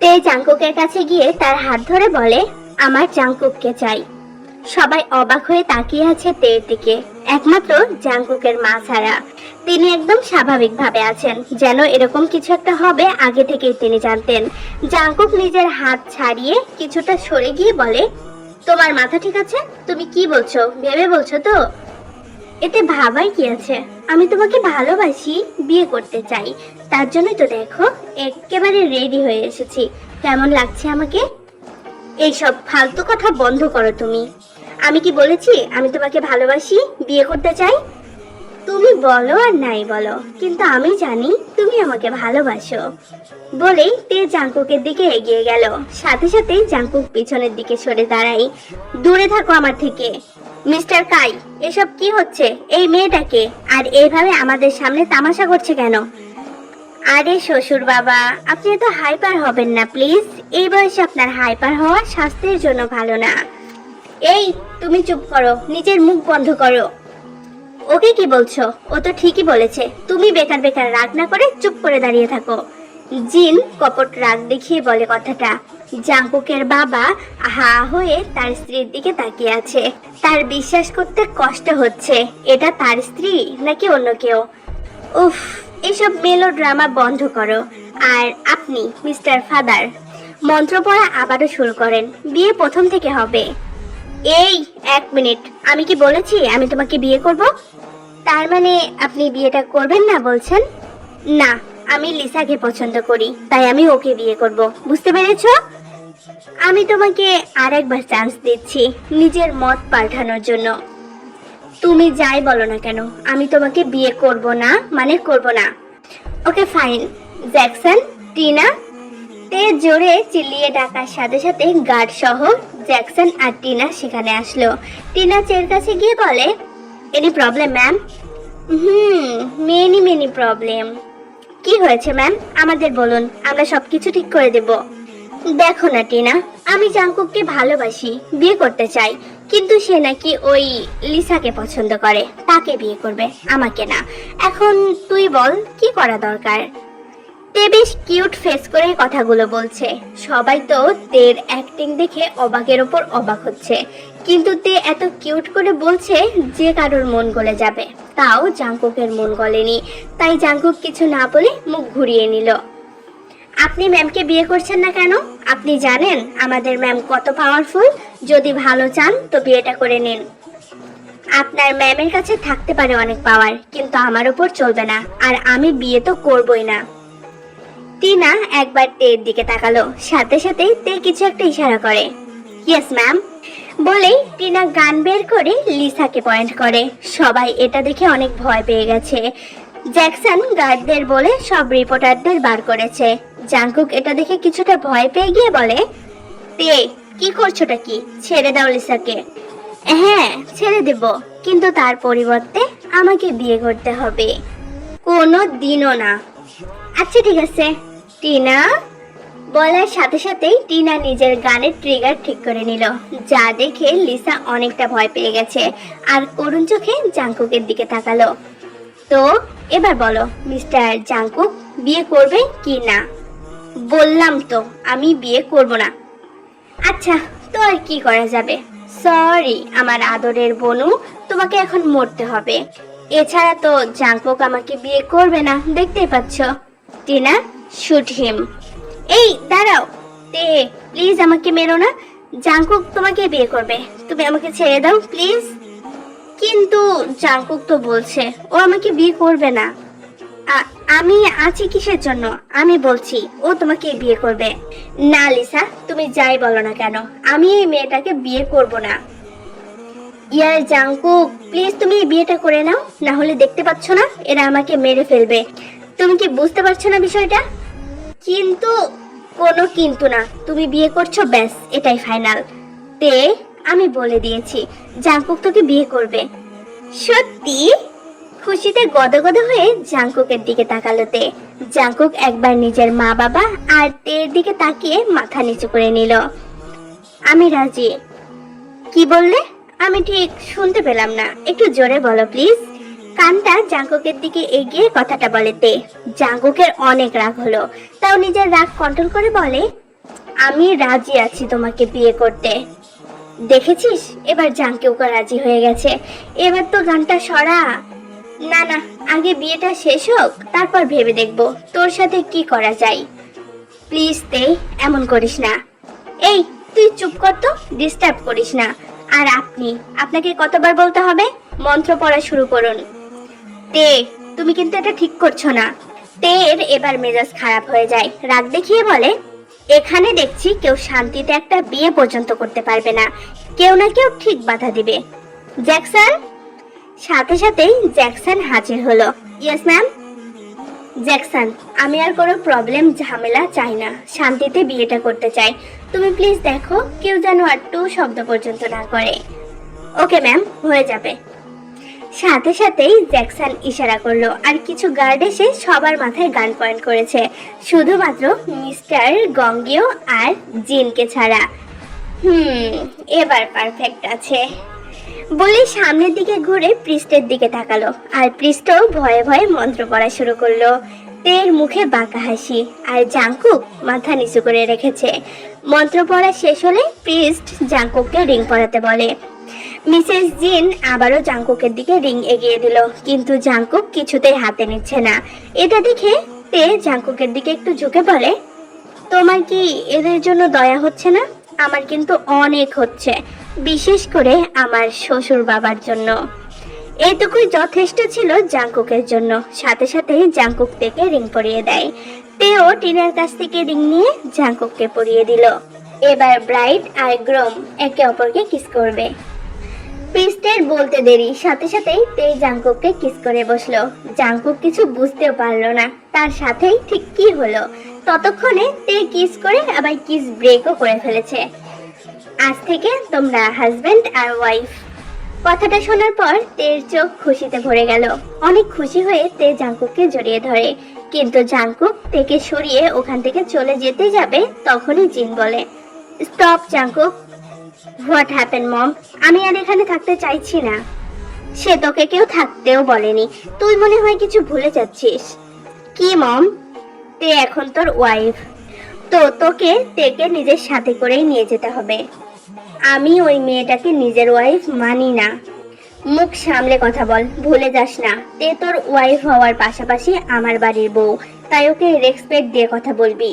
তে জাঙ্কুকের কাছে গিয়ে তার হাত ধরে বলে, আমার জাঙ্কুককে চাই। সবাই অবাক হয়ে তাকিয়ে আছে তের দিকে। একমাত্র জাঙ্কুকের মা ছাড়া। তিনি একদম স্বাভাবিকভাবে আছেন, যেন এরকম কিছু একটা হবে আগে থেকেই তিনি জানতেন। জাংকুক নিজের হাত ছাড়িয়ে কিছুটা সরে গিয়ে বলে, তোমার মাথা ঠিক আছে? তুমি কি বলছো? ভেবে বলছো তো? এতে ভাবার কি আছে? আমি তোমাকে ভালোবাসি, বিয়ে করতে চাই। তার জন্যই তো দেখো, একেবারে রেডি হয়ে এসেছি। কেমন লাগছে আমাকে? এইসব ফালতু কথা বন্ধ করো তুমি। আমি কি বলেছি? আমি তোমাকে ভালোবাসি, বিয়ে করতে চাই? তুমি বলো আর নাই বলো, কিন্তু আমি জানি তুমি আমাকে ভালোবাসো। বলেই তে জাঙ্কুকের দিকে এগিয়ে গেল। সাথে সাথে জাঙ্কুক পিছনের দিকে সরে দাঁড়াই দূরে থাকো আমার থেকে। মিস্টার কাই, এসব কি হচ্ছে? এই মেয়েটাকে? আর এইভাবে আমাদের সামনে তামাশা করছে কেন? আরে শ্বশুর বাবা, আপনি এত হাইপার হবেন না, প্লিজ। এই বয়সে আপনার হাইপার হওয়া স্বাস্থ্যের জন্য ভালো না। এই, তুমি চুপ করো, নিজের মুখ বন্ধ করো। ওকে কি বলছো? ও তো ঠিকই বলেছে। তুমি বেকার বেকার রাগ না করে চুপ করে দাঁড়িয়ে থাকো। জিন কপট রাগ দেখিয়ে বলে কথাটা। জাঙ্কুকের বাবা হা হয়ে তার স্ত্রীর দিকে তাকিয়ে আছে। তার বিশ্বাস করতে কষ্ট হচ্ছে। এটা তার স্ত্রী নাকি অন্য কেউ? উফ, এসব মেলো ড্রামা বন্ধ করো। আর আপনি, মিস্টার ফাদার, মন্ত্র পড়া আবারও শুরু করেন। বিয়ে প্রথম থেকে হবে। এই, এক মিনিট। আমি কি বলেছি? আমি তোমাকে বিয়ে করব? তার মানে আপনি বিয়েটা করবেন না বলছেন? না, আমি লিসাকে পছন্দ করি, তাই আমি ওকে বিয়ে করব। বুঝতে পেরেছ? আমি তোমাকে আরেকবার চান্স দিচ্ছি, নিজের মত পাল্টানোর জন্য। তুমি যাই বলো না কেন, আমি তোমাকে বিয়ে করব না মানে করব না। ওকে ফাইন জ্যাকসন টিনা তে জোরে চিল্লিয়ে ডাকার সাথে সাথে গার্ড সহ জ্যাকসন আর টিনা সেখানে আসলো। টিনা চের কাছে গিয়ে বলে any problem ma'am hmm many many problem কি হয়েছে ম্যাম আমাদের বলুন, আমরা সবকিছু ঠিক করে দেব। দেখো না, টিনা, আমি জাঙ্কুককে ভালোবাসি, বিয়ে করতে চাই, কিন্তু সে নাকি ওই লিসাকে পছন্দ করে, তাকে বিয়ে করবে, আমাকে না। এখন তুই বল, কি করা দরকার? তে বেশ কিউট ফেস করে কথাগুলো বলছে। সবাই তো তের অ্যাক্টিং দেখে অবাকের ওপর অবাক হচ্ছে। কিন্তু তে এত কিউট করে বলছে যে কারোর মন গলে যাবে। তাও জাঙ্কুকের মন গলেনি। তাই জাঙ্কুক কিছু না বলে মুখ ঘুরিয়ে নিল। আপনি ম্যামকে বিয়ে করছেন না কেন? আপনি জানেন আমাদের ম্যাম কত পাওয়ারফুল যদি ভালো চান তো বিয়েটা করে নিন। আপনার ম্যামের কাছে থাকতে পারে অনেক পাওয়ার কিন্তু আমার উপর চলবে না। আর আমি বিয়ে তো করবই না। টিনা একবার তের দিকে তাকালো। সাথে সাথেই তে কিছু একটা ইশারা করে। ইয়েস ম্যাম বলেই টিনা গান বের করে লিসাকে পয়েন্ট করে। সবাই এটা দেখে অনেক ভয় পেয়ে গেছে। জ্যাকসন গার্ডদের বলে সব রিপোর্টারদের বার করেছে। জাঙ্কুক এটা দেখে কিছুটা ভয় পেয়ে গিয়ে বলে, তে, কি করছোটা কি? ছেড়ে দাও লিসাকে। হ্যাঁ ছেড়ে দেব, কিন্তু তার পরিবর্তে আমাকে বিয়ে করতে হবে। কোনো দিনও না। আচ্ছা ঠিক আছে। টিনা? বলার সাথে সাথেই টিনা নিজের গানের ট্রিগার ঠিক করে নিল, যা দেখে লিসা অনেকটা ভয় পেয়ে গেছে আর করুণ চোখে জাঙ্কুকের দিকে তাকালো। তো, এবার বলো, মিস্টার জাঙ্কুক বিয়ে করবে কি না? বললাম তো, আমি বিয়ে করব না। আচ্ছা তো আর কি করা যাবে? সরি, আমার আদরের বনু, তোমাকে এখন মরতে হবে। এছাড়া তো জাঙ্কুক আমাকে বিয়ে করবে না, দেখতেই পাচ্ছ। টিনা? শুট হিম এই, দাঁড়াও। তে প্লিজ আমাকে মেরো না। জাঙ্কুক তোমাকে বিয়ে করবে। তুমি আমাকে ছেড়ে দাও প্লিজ কিন্তু জাঙ্কুক তো বলছে, ও আমাকে বিয়ে করবে না। আমি আছি কিসের জন্য? আমি বলছি, ও তোমাকে বিয়ে করবে। না, লিসা, তুমি যাই বলো না কেন। আমি এই মেয়েটাকে বিয়ে করব না। ইয়ার জাঙ্কুক প্লিজ তুমি এই বিয়েটা করে নাও। না হলে দেখতে পাচ্ছ না, এরা আমাকে মেরে ফেলবে। তুমি কি বুঝতে পারছ না বিষয়টা? কিন্তু কোনো কিন্তু না। তুমি বিয়ে করছ, ব্যাস, এটাই ফাইনাল তে, আমি বলে দিয়েছি জাঙ্কুক তোকে বিয়ে করবে। সত্যি? খুশিতে গদগদ হয়ে জাঙ্কুকের দিকে তাকালো তে। জাঙ্কুক একবার নিজের মা বাবা আর তের দিকে তাকিয়ে মাথা নিচু করে নিল। আমি রাজি। কি বললে? আমি ঠিক শুনতে পেলাম না। একটু জোরে বলো, প্লিজ। কানটা জাঙ্কুকের দিকে এগিয়ে কথাটা বলে তে। জাঙ্কুকের অনেক রাগ হলো। তাও নিজের রাগ কন্ট্রোল করে বলে, আমি রাজি আছি তোমাকে বিয়ে করতে। দেখেছিস? এবার জাঙ্কুকও রাজি হয়ে গেছে। এবার তো গানটা সরা। না না, আগে বিয়েটা শেষ হোক, তারপর ভেবে দেখব। তোর সাথে কি করা যায়? প্লিজ তে, এমন করিস না। এই, তুই চুপ কর তো ডিস্টার্ব করিস না। আর আপনি, আপনাকে কতবার বলতে হবে? মন্ত্র পড়া শুরু করুন। তে, তুমি কিন্তু এটা ঠিক করছ না। তের এবার মেজাজ খারাপ হয়ে যায়। রাগ দেখিয়ে বলে, এখানে দেখছি কেউ শান্তিতে একটা বিয়ে পর্যন্ত করতে পারবে না। কেউ না কেউ ঠিক বাধা দিবে। জ্যাকসন? সাথে সাথেই জ্যাকসন হাজির হলো। Yes, ma'am. জ্যাকসন, আমি আর কোনো প্রবলেম, ঝামেলা চাই না। শান্তিতে বিয়েটা করতে চাই। তুমি প্লিজ দেখো, কেউ যেন আর টু শব্দ পর্যন্ত না করে। ওকে, ম্যাম, হয়ে যাবে। সাথে সাথেই জ্যাকসন ইশারা করল আর কিছু গার্ড এসে সবার মাথায় গান পয়েন্ট করেছে। শুধুমাত্র মিস্টার গঙ্গেও আর জিনকে ছাড়া। হুম, এবার পারফেক্ট আছে। বলে সামনের দিকে ঘুরে পৃষ্ঠের দিকে তাকালো আর পৃষ্ঠ ভয়ে ভয়ে মন্ত্র পড়া শুরু করল। তের মুখে বাঁকা হাসি আর জাঙ্কুক মাথা নিচু করে রেখেছে। মন্ত্র পড়া শেষ হলে পৃষ্ঠ জাঙ্কুককে রিং পরাতে বলে। মিসেস জিন আবারও জাঙ্কুকের দিকে রিং এগিয়ে দিল, কিন্তু জাঙ্কুক কিছুতেই হাতে নিচ্ছে না। এটা দেখে তে জাঙ্কুকের দিকে একটু ঝুঁকে বলে তোমার কি এদের জন্য দয়া হচ্ছে না? আমার কিন্তু অনেক হচ্ছে, বিশেষ করে আমার শ্বশুর বাবার জন্য। এটুকুই যথেষ্ট ছিল জাঙ্কুকের জন্য। সাথে সাথে জাঙ্কুক থেকে রিং পরিয়ে দেয়। তেও টিনার কাছ থেকে রিং নিয়ে জাঙ্কুককে পরিয়ে দিল। এবার ব্রাইট আর গ্রোম একে অপরকে কিস করবে। প্রিস্টের বলতে দেরি। সাথে সাথেই তে জাঙ্কুককে কিস করে বসল। জাঙ্কুক কিছু বুঝতেও পারল না, তার সাথেই ঠিক কি হলো। ততক্ষণে তে কিস করে আবার কিস ব্রেকও করে ফেলেছে। আজ থেকে তোমরা হাজবেন্ড আর ওয়াইফ কথাটা শোনার পর তের চোখ খুশিতে ভরে গেল। অনেক খুশি হয়ে তে জাঙ্কুককে জড়িয়ে ধরে। কিন্তু জাংকুক তেকে সরিয়ে ওখান থেকে চলে যেতে যাবে তখনই জিন বলে stop Jungkook what happen mom আমি আর এখানে থাকতে চাইছি না। সে তোকে কেউ থাকতেও বলেনি। তুই মনে হয় কিছু ভুলে যাচ্ছিস। কি মম তে এখন তোর ওয়াইফ তো তোকে তেকে নিজের সাথে করেই নিয়ে যেতে হবে। আমি ওই মেয়েটাকে নিজের ওয়াইফ মানি না। মুখ সামলে কথা বল, ভুলে যাস না। তে তোর ওয়াইফ হওয়ার পাশাপাশি আমার বাড়ির বউ। তাই ওকে রেসপেক্ট দিয়ে কথা বলবি।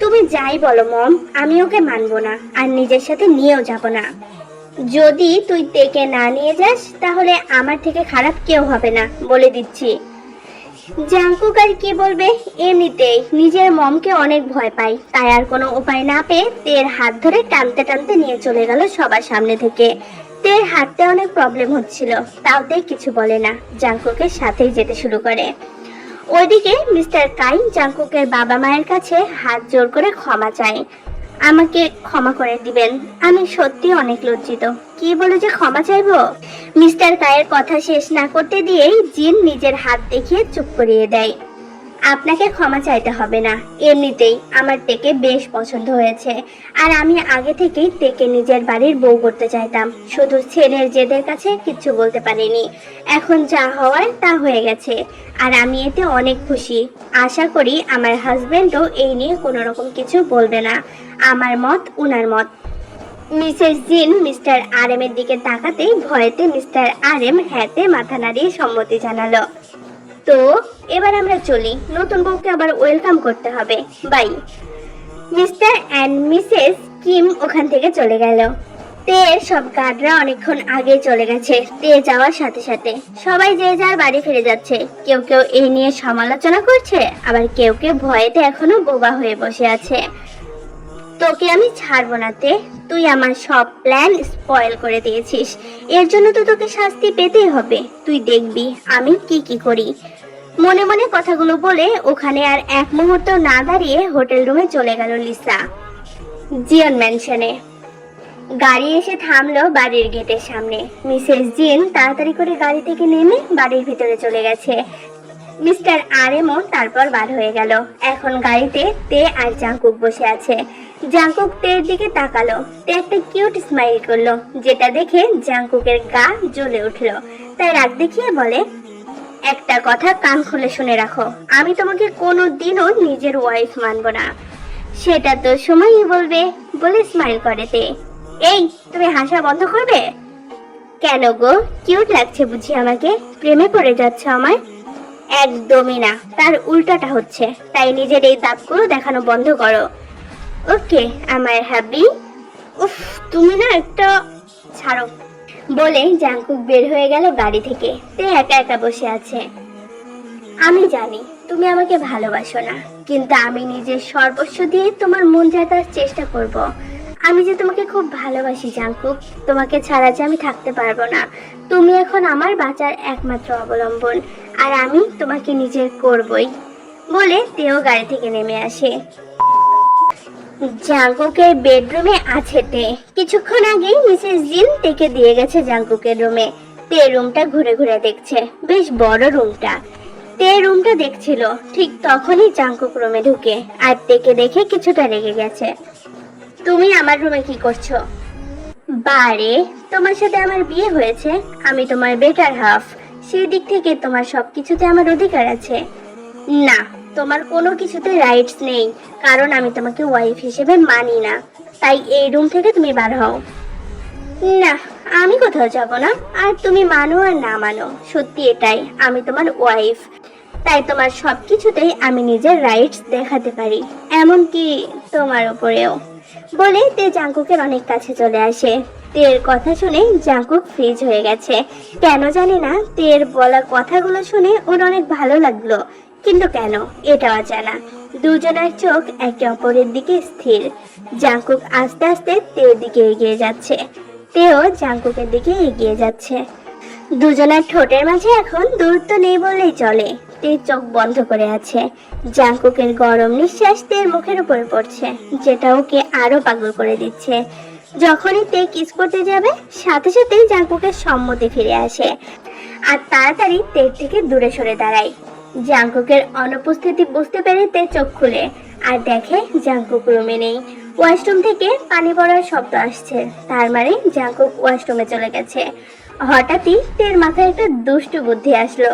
তুমি যাই বলো, মম, আমি ওকে মানবো না, আর নিজের সাথে নিয়েও যাব না। যদি তুই তেকে না নিয়ে যাস, তাহলে আমার থেকে খারাপ কেউ হবে না, বলে দিচ্ছি। জাঙ্কুক আর কি বলবে? এমনিতেই নিজের মমকে অনেক ভয় পাই তাই আর কোনো উপায় না পেয়ে তের হাত ধরে টানতে টানতে নিয়ে চলে গেল সবার সামনে থেকে। তের হাঁটতে অনেক প্রবলেম হচ্ছিল, তাও তে কিছু বলে না। জাঙ্কুকের সাথেই যেতে শুরু করে। ওইদিকে মিস্টার কাইন জাঙ্কুকের বাবা মায়ের কাছে হাত জোর করে ক্ষমা চাই আমাকে ক্ষমা করে দিবেন। আমি সত্যি অনেক লজ্জিত। কি বলে যে ক্ষমা চাইব? মিস্টার কায়ের কথা শেষ না করতে দিয়েই জিন নিজের হাত দেখিয়ে চুপ করিয়ে দেয়। আপনাকে ক্ষমা চাইতে হবে না। এমনিতেই আমার টেকে বেশ পছন্দ হয়েছে। আর আমি আগে থেকেই টেকে নিজের বাড়ির বউ করতে চাইতাম। শুধু ছেলের জেদের কাছে কিচ্ছু বলতে পারিনি। এখন যা হওয়ার তা হয়ে গেছে। আর আমি এতে অনেক খুশি। আশা করি আমার হাজবেন্ডও এই নিয়ে কোনো রকম কিছু বলবে না। আমার মত, উনার মত। মিসেস জিন মিস্টার আর এর দিকে তাকাতেই ভয়েতে মিস্টার আর এম হ্যাতে মাথা নাড়িয়ে সম্মতি জানালো। তো, এবার আমরা চলি। নতুন বউকে আবার ওয়েলকাম করতে হবে। Bye Mr and Mrs Kim ওখান থেকে চলে গেল। তে সব গার্ডরা অনেকক্ষণ আগে চলে গেছে। তে যাওয়ার সাথে সাথে সবাই যে যার বাড়ি ফিরে যাচ্ছে। কেউ কেউ এই নিয়ে সমালোচনা করছে, আবার কেউ কেউ ভয়েতে এখনও বোবা হয়ে বসে আছে। তোকে আমি ছাড়বো না, তে। তুই আমার সব প্ল্যান স্পয়েল করে দিয়েছিস। এর জন্য তো তোকে শাস্তি পেতেই হবে। তুই দেখবি আমি কি কি করি। মনে মনে কথাগুলো বলে ওখানে আর এক মুহূর্ত না দাঁড়িয়ে হোটেল রুমে চলে গেল লিসা, জিয়ন ম্যানশনে। গাড়ি এসে থামলো বাড়ির গেটের সামনে। মিসেস জিন তাড়াতাড়ি করে গাড়ি থেকে নেমে বাড়ির ভিতরে চলে গেছে। মিস্টার আরেমো তারপর বার হয়ে গেল। এখন গাড়িতে তে আর জাঙ্কুক বসে আছে। জাঙ্কুক তের দিকে তাকালো। তে একটা কিউট স্মাইল করল, যেটা দেখে জাঙ্কুকের গা জ্বলে উঠল। তাই রাগ দেখিয়ে বলে একটা কথা কান খুলে শুনে রাখো। আমি তোমাকে কোনো দিনও নিজের ওয়াইফ মানবো না। সেটা তো সময়ই বলবে, বলে স্মাইল করে তে। এই, তুমি হাসা বন্ধ করবে? কেন গো? কিউট লাগছে বুঝি আমাকে? প্রেমে পড়ে যাচ্ছে আমার একদমই না, তার উল্টাটা হচ্ছে। তাই নিজের এই দাঁতগুলো দেখানো বন্ধ করো। ওকে আমার হ্যাপি উফ, তুমি না একটা, ছাড়ো। বলে জাঙ্কুক বের হয়ে গেল গাড়ি থেকে। তে একা একা বসে আছে। আমি জানি, তুমি আমাকে ভালোবাসো না। কিন্তু আমি নিজের সর্বস্ব দিয়ে তোমার মন জেতার চেষ্টা করব। আমি যে তোমাকে খুব ভালোবাসি জাঙ্কুক তোমাকে ছাড়া যে আমি থাকতে পারব না। তুমি এখন আমার বাঁচার একমাত্র অবলম্বন, আর আমি তোমাকে নিজের করবই বলে তেও গাড়ি থেকে নেমে আসে। জাঙ্কুকের বেডরুমে আছে তে। কিছুক্ষণ আগেই মিসেস জিন তেকে দিয়ে গেছে জাঙ্কুকের রুমে। তে রুমটা ঘুরে ঘুরে দেখছে। বেশ বড় রুমটা। তে রুমটা দেখছিল। ঠিক তখনই জাঙ্কুক রুমে ঢুকে আর তেকে দেখে কিছুটা রেগে গেছে। তুমি আমার রুমে কি করছ? বারে, তোমার সাথে আমার বিয়ে হয়েছে। আমি তোমার বেটার হাফ। সেই দিক থেকে তোমার সবকিছুতে আমার অধিকার আছে। না তোমার কোনো কিছুতে রাইটস নেই, কারণ আমি তোমাকে ওয়াইফ হিসেবে মানি না। তাই এই রুম থেকে তুমি বার হও। না, আমি কোথাও যাব না, আর তুমি মানো আর না মানো, সত্যি এটাই, আমি তোমার ওয়াইফ তাই তোমার সব কিছুতেই আমি নিজের রাইটস দেখাতে পারি, এমনকি তোমার উপরেও। বলে তে জাঙ্কুকের অনেক কাছে চলে আসে। তের কথা শুনে জাঙ্কুক ফ্রিজ হয়ে গেছে। কেন জানি না, তের বলা কথাগুলো শুনে ওর অনেক ভালো লাগল। কিন্তু কেন? এটা অজানা। দুজনের চোখ একে অপরের দিকে স্থির। জাঙ্কুক আস্তে আস্তে তের দিকে এগিয়ে যাচ্ছে। তেও জাঙ্কুকের দিকে এগিয়ে যাচ্ছে। দুজনের ঠোঁটের মাঝে এখন দূরত্ব নেই বললেই চলে। তে চোখ বন্ধ করে আছে। জাঙ্কুকের গরম নিঃশ্বাস তের মুখের উপরে পড়ছে, যেটা ওকে আরও পাগল করে দিচ্ছে। যখনই তে কিস করতে যাবে, সাথে সাথেই জাঙ্কুকের সম্মতি ফিরে আসে। আর তাড়াতাড়ি তের থেকে দূরে সরে দাঁড়ায়। জাঙ্কুকের অনুপস্থিতি বুঝতে পেরে তে চোখ খুলে। আর দেখে জাঙ্কুক রুমে নেই। ওয়াশরুম থেকে পানি পড়ার শব্দ আসছে। তার মানে জাঙ্কুক ওয়াশরুমে চলে গেছে। হঠাৎই তের মাথায় একটা দুষ্টু বুদ্ধি আসলো।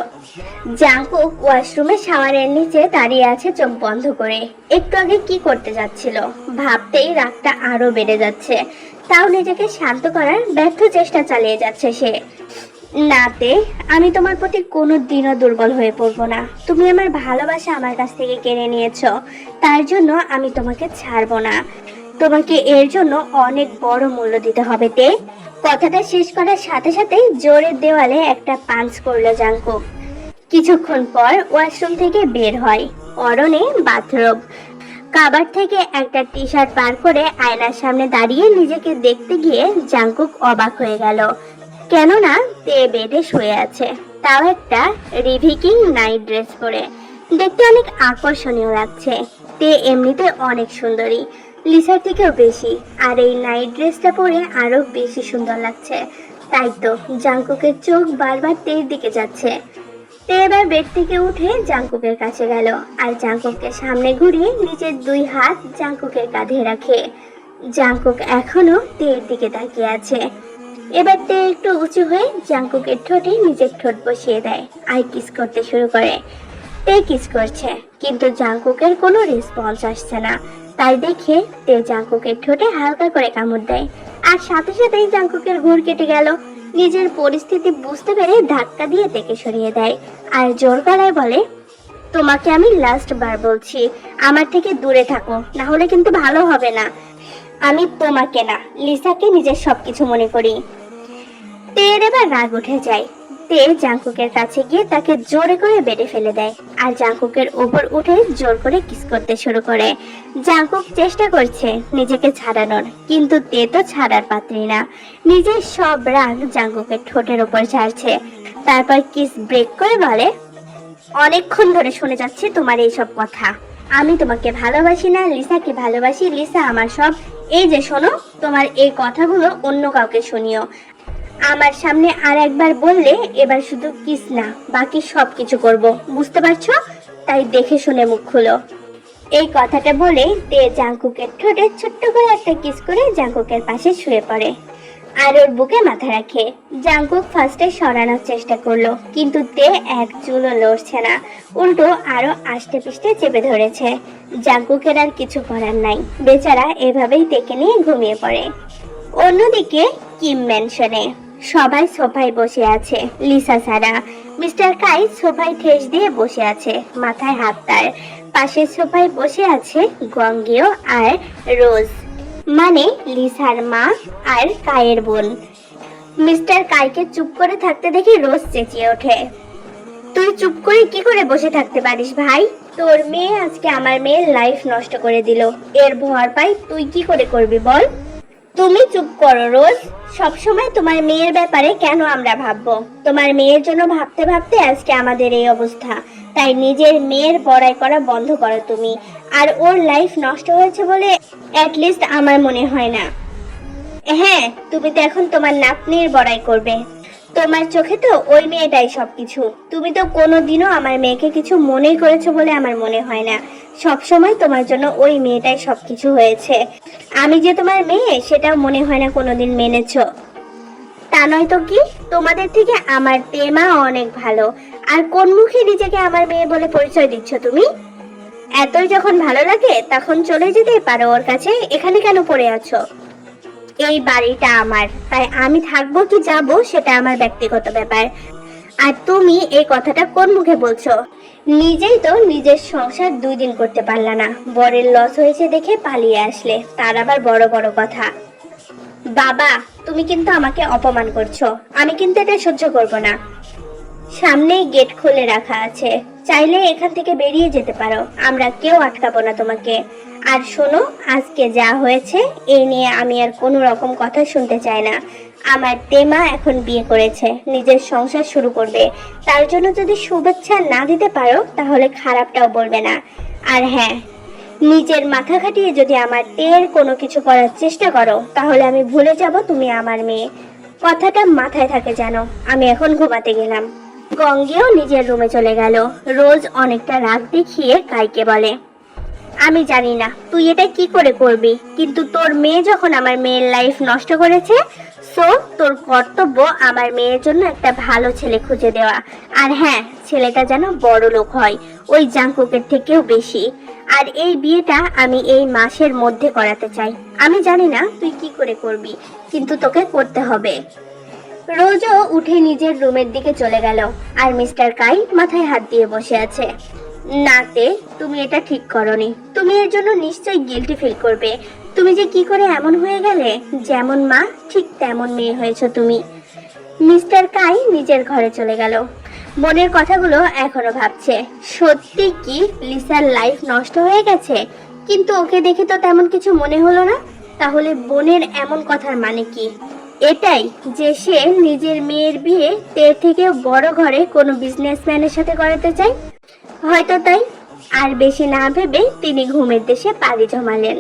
জাঙ্কুক ওয়াশরুমে শাওয়ারের নিচে দাঁড়িয়ে আছে চোখ বন্ধ করে। একটু আগে কি করতে যাচ্ছিল? ভাবতেই রাগটা আরও বেড়ে যাচ্ছে। তাও নিজেকে শান্ত করার ব্যর্থ চেষ্টা চালিয়ে যাচ্ছে সে। নাতে, আমি তোমার প্রতি কোনো দিনও দুর্বল হয়ে পড়ব না। তুমি আমার ভালোবাসা আমার কাছ থেকে কেড়ে নিয়েছো। তার জন্য আমি তোমাকে ছাড়বো না। তোমাকে এর জন্য অনেক বড় মূল্য দিতে হবে, তে। কথাটা শেষ করার সাথে সাথেই জোরের দেওয়ালে একটা পাঞ্চ করল জাঙ্কুক। কিছুক্ষণ পর ওয়াশরুম থেকে বের হয় অরণে বাথরুম। কাবার থেকে একটা টি শার্ট বার করে আয়নার সামনে দাঁড়িয়ে নিজেকে দেখতে গিয়ে জাঙ্কুক অবাক হয়ে গেল। কেননা তে বেডে শুয়ে আছে। তাও একটা রিভিকিং নাইট ড্রেস পরে। দেখতে অনেক আকর্ষণীয় লাগছে। তে এমনিতে অনেক সুন্দরী। লিসার থেকেও বেশি। আর এই নাইট ড্রেসটা পরে আরও বেশি সুন্দর লাগছে। তাই তো জাঙ্কুকের চোখ বারবার তের দিকে যাচ্ছে। তে এবার বেড থেকে উঠে জাঙ্কুকের কাছে গেল। আর জাঙ্কুককে সামনে ঘুরিয়ে নিজের দুই হাত জাঙ্কুকের কাঁধে রাখে। জাঙ্কুক এখনও তের দিকে তাকিয়ে আছে। এবার তে একটু উঁচু হয়ে জাঙ্কুকের ঠোঁটে নিজের ঠোঁট বসিয়ে দেয়। আর কিস করতে শুরু করে। তে কিস করছে, কিন্তু জাঙ্কুকের কোনো রেসপন্স আসছে না। তাই দেখে তে জাঙ্কুকের ঠোঁটে হালকা করে কামড় দেয়। আর সাথে সাথেই জাঙ্কুকের ঘুর কেটে গেল। নিজের পরিস্থিতি বুঝতে পেরে ধাক্কা দিয়ে তেকে সরিয়ে দেয়। আর জোর গলায় বলে, তোমাকে আমি লাস্ট বার বলছি, আমার থেকে দূরে থাকো, না হলে কিন্তু ভালো হবে না। আমি তোমাকে না, লিসাকে নিজের সবকিছু মনে করি। তের এবার রাগ উঠে যায়। তে জাঙ্কুকের কাছে গিয়ে তাকে জোরে করে বেডে ফেলে দেয় আর জাঙ্কুকের উপর উঠে জোর করে কিস করতে শুরু করে। জাঙ্কুক চেষ্টা করছে নিজেকে ছাড়ানোর, কিন্তু তে তো ছাড়ার পাত্রী না। নিজের সব রাগ জাঙ্কুকের ঠোঁটের উপর ছাড়ছে তারপর কিস ব্রেক করে বলে, অনেকক্ষণ ধরে শুনে যাচ্ছি তোমার এই সব কথা। আমি তোমাকে ভালোবাসি না, লিসাকে ভালোবাসি। লিসা আমার সব। এই যে শোনো, তোমার এই কথাগুলো অন্য কাউকে শুনিও। আমার সামনে আর একবার বললে এবার শুধু কিস না, বাকি সব কিছু করব। বুঝতে পারছ? তাই দেখে শুনে মুখ খুলো। এই কথাটা বলে তে জাঙ্কুকের ঠোঁটে ছোট্ট করে একটা কিস করে জাঙ্কুকের পাশে শুয়ে পড়ে। আর ওর বুকে মাথা রাখে। জাঙ্কুক ফার্স্টে সরানোর চেষ্টা করল, কিন্তু তে এক চুলও লড়ছে না। উল্টো আরও আষ্টে পিষ্টে চেপে ধরেছে। জাঙ্কুকের আর কিছু করার নাই। বেচারা এভাবেই তেকে নিয়ে ঘুমিয়ে পড়ে। অন্যদিকে কিম ম্যানশনে সবাই সোফায় বসে আছে, লিসা সারা। মিস্টার কাই সোফায় ঠেস দিয়ে বসে আছে, মাথায় হাত তার। পাশের সোফায় বসে আছে গঙ্গেয় আর রোজ। মানে লিসার মা আর কায়ের বোন। মিস্টার কাইকে চুপ করে থাকতে দেখে রোজ চেঁচিয়ে ওঠে। তুই চুপ করে কি করে বসে থাকতে পারিস ভাই? তোর মেয়ে আজকে আমার মেয়ের লাইফ নষ্ট করে দিল। এর ভর পাই তুই কি করে করবি বল? তুমি চুপ করো, রোজ। সবসময় তোমার মেয়ের ব্যাপারে কেন আমরা ভাববো? তোমার মেয়ের জন্য ভাবতে ভাবতে আজকে আমাদের এই অবস্থা। তাই নিজের মেয়ের বড়াই করা বন্ধ করো তুমি। আর ওর লাইফ নষ্ট হয়েছে বলে অ্যাটলিস্ট আমার মনে হয় না। হ্যাঁ তুমি তো এখন তোমার নাতনির বড়াই করবে। তোমার চোখে তো ওই মেয়েটাই সবকিছু। তুমি তো কোনোদিনও আমার মেয়েকে কিছু মনেই করেছ বলে আমার মনে হয় না। সব সময় তোমার জন্য ওই মেয়েটাই সবকিছু হয়েছে। আমি যে তোমার মেয়ে, সেটাও মনে হয় না কোনোদিন মেনেছো। তা নয় তো কি? তোমাদের থেকে আমার তেমা অনেক ভালো। আর কোন মুখে নিজেকে আমার মেয়ে বলে পরিচয় দিচ্ছ তুমি? এতই যখন ভালো লাগে, তখন চলে যেতে পারো ওর কাছে। এখানে কেন পড়ে আছো? এই বাড়িটা আমার। তাই আমি থাকব কি যাব সেটা আমার ব্যক্তিগত ব্যাপার। আর তুমি এই কথাটা কোন মুখে বলছো? নিজেই তো নিজের সংসার দুই দিন করতে পারলা না। বরের লস হয়েছে দেখে পালিয়ে আসলে। তার আবার বড় বড় কথা। বাবা, তুমি কিন্তু আমাকে অপমান করছ। আমি কিন্তু এটা সহ্য করব না। সামনেই গেট খুলে রাখা আছে। চাইলে এখান থেকে বেরিয়ে যেতে পারো। আমরা কেউ আটকাবো না তোমাকে। আর শোনো, আজকে যা হয়েছে এই নিয়ে আমি আর কোনো রকম কথা শুনতে চাই না। আমার তেমা এখন বিয়ে করেছে, নিজের সংসার শুরু করবে। তার জন্য যদি শুভেচ্ছা না দিতে পারো, তাহলে খারাপটাও বলবে না। আর হ্যাঁ নিজের মাথা খাটিয়ে যদি আমার তের কোনো কিছু করার চেষ্টা করো, তাহলে আমি ভুলে যাব তুমি আমার মেয়ে। কথাটা মাথায় থাকে জানো আমি এখন ঘুমাতে গেলাম। গঙ্গেও নিজের রুমে চলে গেল। রোজ অনেকটা রাগ দেখিয়ে কাইকে বলে আমি জানি না। তুই এটা কি করে করবি? কিন্তু তোর মেয়ে যখন আমার মেয়ের লাইফ নষ্ট করেছে সো তোর কর্তব্য আমার মেয়ের জন্য একটা ভালো ছেলে খুঁজে দেওয়া। আর হ্যাঁ ছেলেটা যেন বড় লোক হয়, ওই জাঙ্কুকের থেকেও বেশি। আর এই বিয়েটা আমি এই মাসের মধ্যে করাতে চাই। আমি জানি না তুই কি করে করবি, কিন্তু তোকে করতে হবে। রোজও উঠে নিজের রুমের দিকে চলে গেল, আর মিস্টার কাই মাথায় হাত দিয়ে বসে আছে। নাতে, তুমি এটা ঠিক করনি। তুমি এর জন্য নিশ্চয়ই গিলটি ফিল করবে। তুমি যে কি করে এমন হয়ে গেলে, যেমন মা, ঠিক তেমন মেয়ে হয়েছো তুমি। মিস্টার কাই নিজের ঘরে চলে গেল। মনের কথাগুলো এখনও ভাবছে। সত্যি কি লিসার লাইফ নষ্ট হয়ে গেছে? কিন্তু ওকে দেখে তো তেমন কিছু মনে হলো না? তাহলে বোনের এমন কথার মানে কি? এটাই যে সে নিজের মেয়ের বিয়ে, তের থেকে বড় ঘরে কোনো বিজনেসম্যানের সাথে করাতে চায়? হয়তো তাই। আর বেশি না ভেবে তিনি ঘুমের দেশে পাড়ি জমালেন।